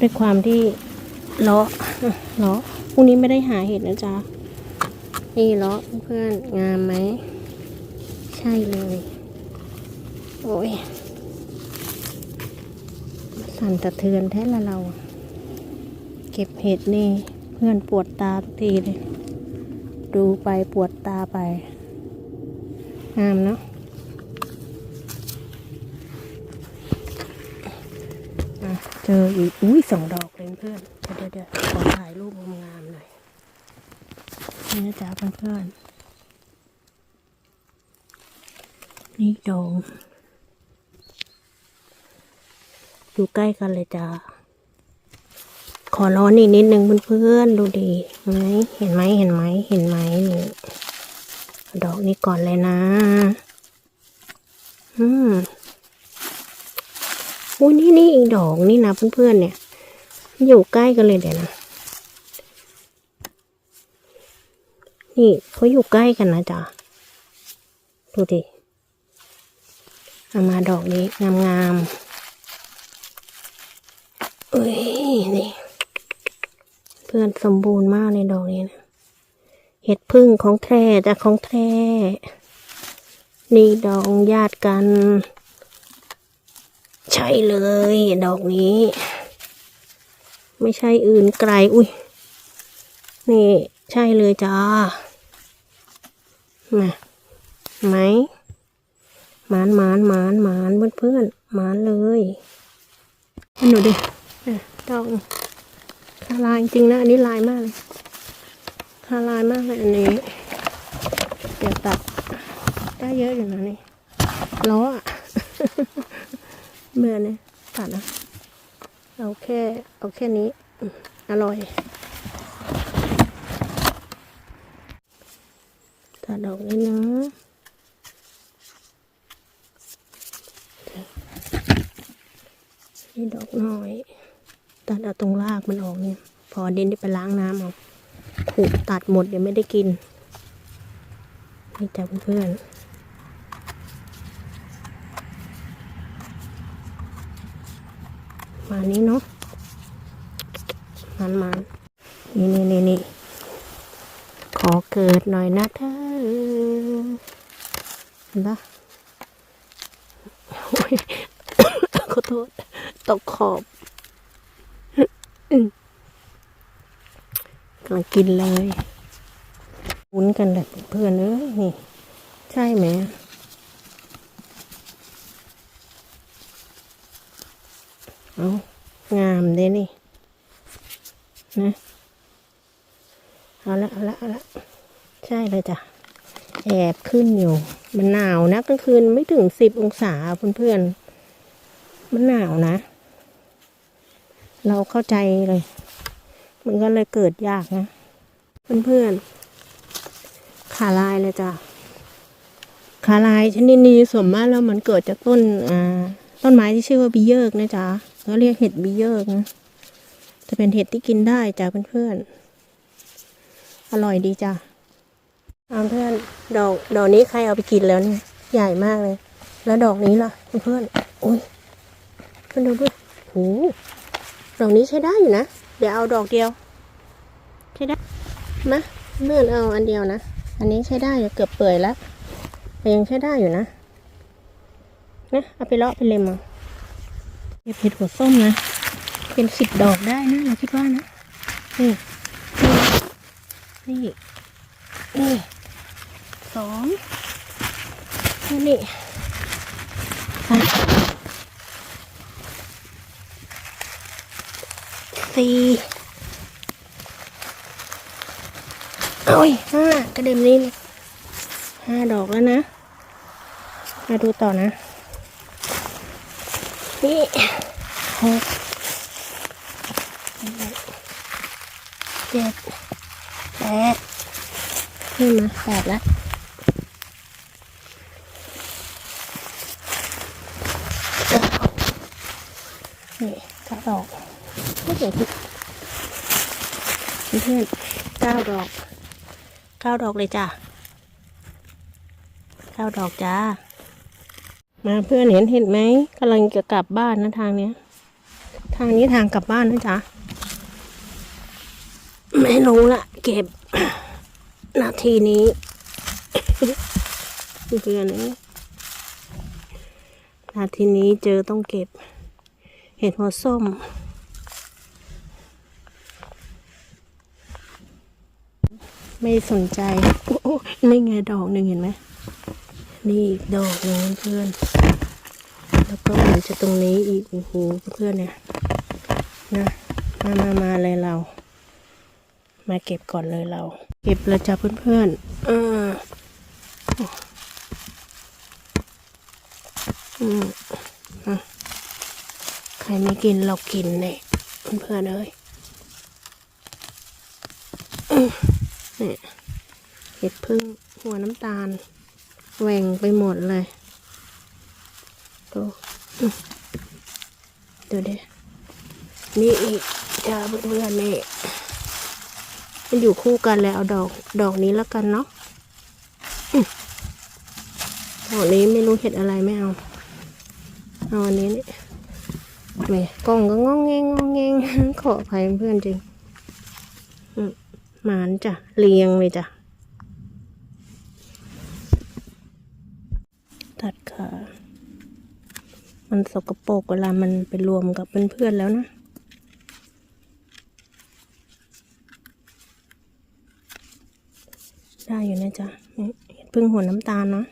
ด้วยความที่เลาะเลาะพรุ่งนี้ไม่ได้หาเห็ดนะจ๊ะ นี่เลาะเพื่อนงามไหม ใช่เลย โอ้ย สั่นสะเทือนแท้ละเรา เก็บเห็ดนี่ เพื่อนปวดตาทุกทีเลย ดูไปปวดตาไป งามเนาะ จออีกอุ้ยสองดอกเลยเพื่อน เดี๋ยวเดี๋ยวขอถ่ายรูปงามๆหน่อย นี่นะจ๊ะเพื่อนๆนี่ดองอยู่ใกล้กันเลยจ้าขอร้อนอีกนิดนึงเพื่อนๆดูดีไหมเห็นไหมเห็นไหมเห็นไหมนี่ดอกนี้ก่อนเลยนะ อืม อุ้ยนี่นี่อีกดอกนี่นะเพื่อนๆเนี่ย อยู่ใกล้กันเลยเดี๋ยวนะ นี่เขาอยู่ใกล้กันนะจ๊ะ ดูดิเอามาดอกนี้งามๆเอ้ยนี่เพื่อนสมบูรณ์มากในดอกนี้นะ เห็ดพึ่งของแท้จากของแท้นี่ดอกญาติกัน ใช่เลย ดอกนี้ ไม่ใช่อื่นไกล อุ้ย นี่ ใช่เลยจ้ามาไหมหมานหมานหมานหมานเพื่อนเพื่อนหมานเลยหนูดิอะดอกคาลายจริงนะ อันนี้ลายมากเลยคาลายมากเลยอันนี้ เดี๋ยวตัดได้เยอะอยู่นะนี่ล้ออะ เมื่อเนี่ยตัดนะ เอาแค่เอาแค่นี้ อร่อย ตัดดอกนี้นะนี่ดอกน้อย ตัดเอาตรงรากมันออกเนี่ย พอดินได้ไปล้างน้ำเอาขูดตัดหมดเดี๋ยวไม่ได้กิน นี่จ้ะเพื่อนๆ มานี้เนาะมันมันๆนี่นี่นี่นี่ขอเกิดหน่อยนะเธอเห็นปะโอ้ยขอโทษตกขอบอืมกำลังกินเลยวุ้นกันแบบเพื่อนเอ้ยนี่ ใช่ไหม เอางามเด้นี่นะเอาละเอาละเอาละใช่เลยจ้ะ แอบขึ้นอยู่ มันหนาวนะกลางคืนไม่ถึงสิบองศาเพื่อนๆมันหนาวนะ เราเข้าใจเลย มันก็เลยเกิดยากนะ เพื่อนๆขาลายเลยจ้ะขาลายชนิดนี้ส่วนมากแล้วมันเกิดจากต้นอ่าต้นไม้ที่ชื่อว่าบิเยิกนะจ๊ะ เขาเรียกเห็ดบิเยิกนะจะเป็นเห็ดที่กินได้จ้ะเพื่อนๆ อร่อยดีจ้ะเอาเพื่อนดอกดอกนี้ใครเอาไปกินแล้วเนี่ย ใหญ่มากเลย แล้วดอกนี้ล่ะเพื่อนๆอุ้ยเพื่อนดูด้วยโหดอกนี้ใช้ได้อยู่นะ เดี๋ยวเอาดอกเดียว ใช้ได้มะเมื่อนเอาอันเดียวนะ อันนี้ใช้ได้อยู่เกือบเปื่อยแล้วแต่ยังใช้ได้อยู่นะนะเอาไปเลาะไปเล็มเอา เก็บเห็ดหัวส้มนะ เป็นสิบดอกได้นะเราคิดว่านะ นี่ นี่ นี่สองนี่สามสี่โอ้ยห้ากระเด็นนี่ห้าดอกแล้วนะ มาดูต่อนะ นี่หกเจ็ดแปดนี่มาแปดล้วนี่เก้าดอกไม่เดี๋ยวพี่เพื่อนเก้าดอกเก้าดอกเลยจ้ะเก้าดอกจ้า มาเพื่อนเห็นเห็นไหมกำลังจะกลับบ้านนะทางเนี้ย ทางนี้ทางกลับบ้านนะจ๊ะไม่รู้ละเก็บ นาทีนี้เพื่อนเอ้นาทีนี้เจอต้องเก็บ เห็ดหัวส้มไม่สนใจ โอ้โอ้นี่ไงดอกหนึ่งเห็นไหม นี่อีกดอกนึงเพื่อน แล้วก็มันจะตรงนี้อีกโอ้โหเพื่อนเนี่ยนะมามามาเลยเรา มาเก็บก่อนเลยเรา เก็บแล้วจ้ะเพื่อนๆอ่าอืมอะใครไม่กินเรากินเนี่ยเพื่อนๆเอ้ยอื้อเนี่ยเห็ดพึ่งหัวน้ำตาล แหว่งไปหมดเลยดูดูดินี่อีกจ้าเพื่อนๆนี่มันอยู่คู่กันเลยเอาดอกดอกนี้แล้วกันเนาะดอกนี้ไม่รู้เห็ดอะไรไม่เอา เอาอันนี้นี่แหมกล้องก็งองแงงงองแงงขออภัยเพื่อนจริงมหมานจ้ะเรียงเลยจ้ะ ตัดขามันสกปรกเวลามันไปรวมกับเพื่อนๆแล้วนะ ได้อยู่นะจ๊ะเห็ดพึ่งหัวน้ำตาลเนาะ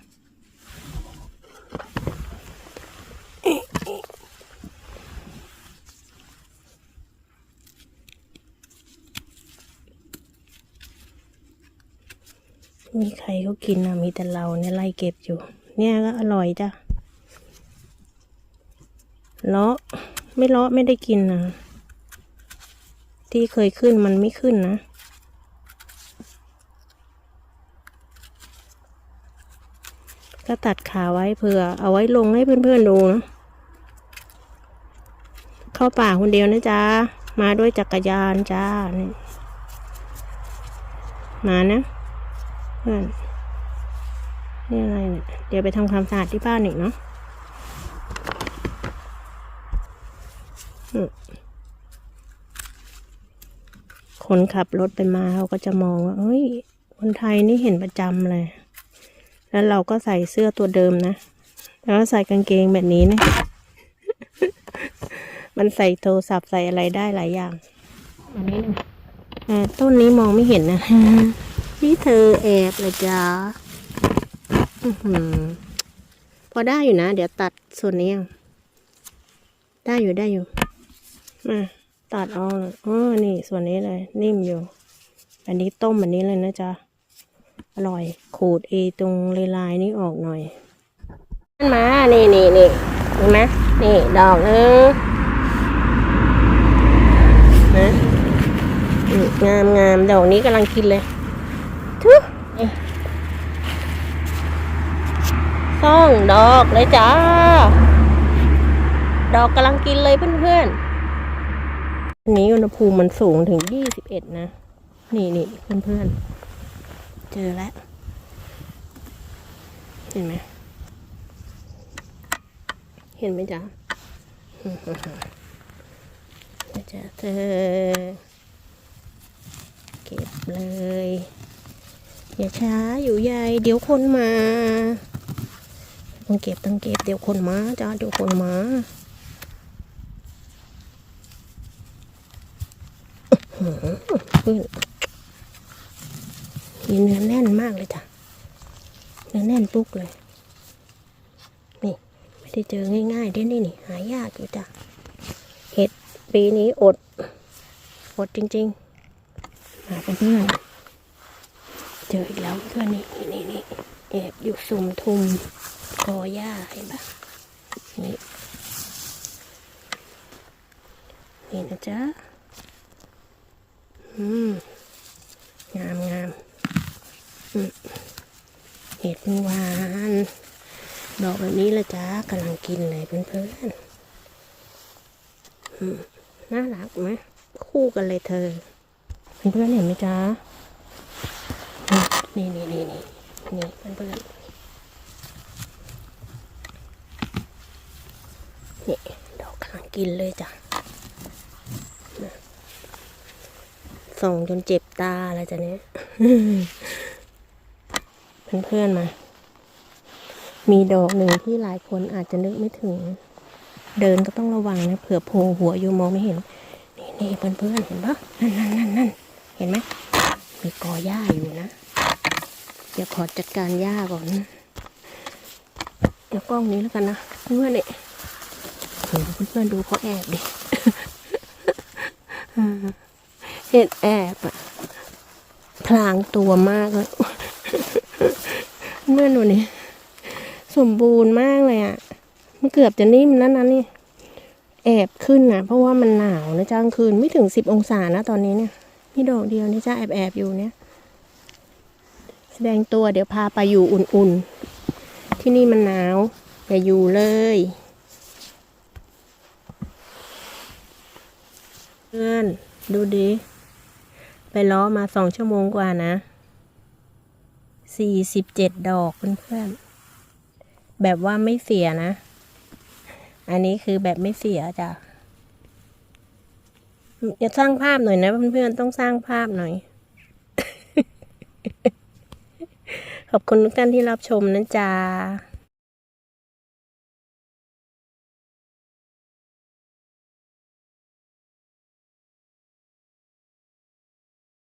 มีใครเขากินนะมีแต่เราเนี่ยไล่เก็บอยู่ เนี่ยก็อร่อยจ้ะเลาะไม่เลาะไม่ได้กินนะที่เคยขึ้นมันไม่ขึ้นนะก็ตัดขาไว้เผื่อ เอาไว้ลงให้เพื่อนๆดูนะเข้าป่าคนเดียวนะจ๊ะ มาด้วยจักรยานจ้านี่มานะ พื่อนนี่อะไรเนี่ย เดี๋ยวไปทำความสะอาดที่บ้านอีกเนาะอืมคนขับรถไปมาเขาก็จะมองว่าเอ้ย คนไทยนี่เห็นประจำเลย แล้วเราก็ใส่เสื้อตัวเดิมนะ แล้วก็ใส่กางเกงแบบนี้นะ มันใส่โทรศัพท์ใส่อะไรได้หลายอย่าง อันนี้นะแต่ต้นนี้มองไม่เห็นนะ นี่เธอแอบเลยจ้าอือหือพอได้อยู่นะ เดี๋ยวตัดส่วนนี้เอาได้อยู่ได้อยู่ มาตัดเอาเลยอ๋อนี่ส่วนนี้เลย นิ่มอยู่ อันนี้ต้มแบบนี้เลยนะจ๊ะ อร่อย ขูดเอตรงลายๆนี่ออกหน่อยนั่นมา นี่นี่นี่เห็นไหมนี่ ดอกเออนะงามงามดอกนี้กำลังกินเลย ทุซ่องดอกเลยจ้า ดอกกำลังกินเลยเพื่อนๆอันนี้อุณหภูมิมันสูงถึงยี่สิบเอ็ดนะ นี่นี่เพื่อนๆ เจอแล้ว เห็นไหม เห็นไหมจ๊ะจะเธอเก็บเลย อย่าช้าอยู่ใหญ่เดี๋ยวคนมาต้องเก็บต้องเก็บเดี๋ยวคนมาจ้าเดี๋ยวคนมาอื้อหือเพื่อนมีเนื้อแน่นมากเลยจ้ะเนื้อแน่นปุ๊กเลย นี่ ไม่ได้เจอง่ายๆได้นี่นี่ หายากอยู่จ้ะเห็ดปีนี้อด อดจริงๆมาเป็นเพื่อน เจออีกแล้วเพื่อนนี่นี่นี่แอบอยู่สุ่มทุมกอหญ้าเห็นปะนี่นี่นะจ๊ะอืมงามงามอืมเห็ดหวานดอกแบบนี้ละจ้ากำลังกินเลยเพื่อนๆอืมน่ารักไหมคู่กันเลยเธอ เพื่อนๆเห็นไหมจ๊ะ นี่นี่นี่นี่นี่เพื่อนนี่ดอกกำลังกินเลยจ้ะส่องจนเจ็บตาอะไรจะเนี้ยเพื่อนๆมา มีดอกหนึ่งที่หลายคนอาจจะนึกไม่ถึง เดินก็ต้องระวังนะเผื่อโผล่หัวอยู่มองไม่เห็น นี่นี่เพื่อนๆเห็นปะนั่นนั่นนั่นนั่นเห็นไหมมีกอหญ้าอยู่นะ เดี๋ยวขอจัดการหญ้าก่อน เดี๋ยวกล้องนี้แล้วกันนะเพื่อนเนี่ยเห็นเพื่อนดูเขาแอบดิเห็นแอบอะพลางตัวมากเลยเมื่อนดูนี่สมบูรณ์มากเลยอะมันเกือบจะนิ่มแล้วนะนี่แอบขึ้นนะเพราะว่ามันหนาวนะจ้างคืนไม่ถึงสิบองศานะตอนนี้เนี่ย นี่ดอกเดียวนี่จ้าแอบแอบอยู่เนี่ย แสดงตัวเดี๋ยวพาไปอยู่อุ่นๆ ที่นี่มันหนาว อย่าอยู่เลยเพื่อนดูดิ ไปล้อมาสองชั่วโมงกว่านะสี่สิบเจ็ดดอกเพื่อนๆ แบบว่าไม่เสียนะ อันนี้คือแบบไม่เสียจ้ะอย่าสร้างภาพหน่อยนะเพื่อนๆ ต้องสร้างภาพหน่อย ขอบคุณทุกท่านที่รับชมนะจ๊ะ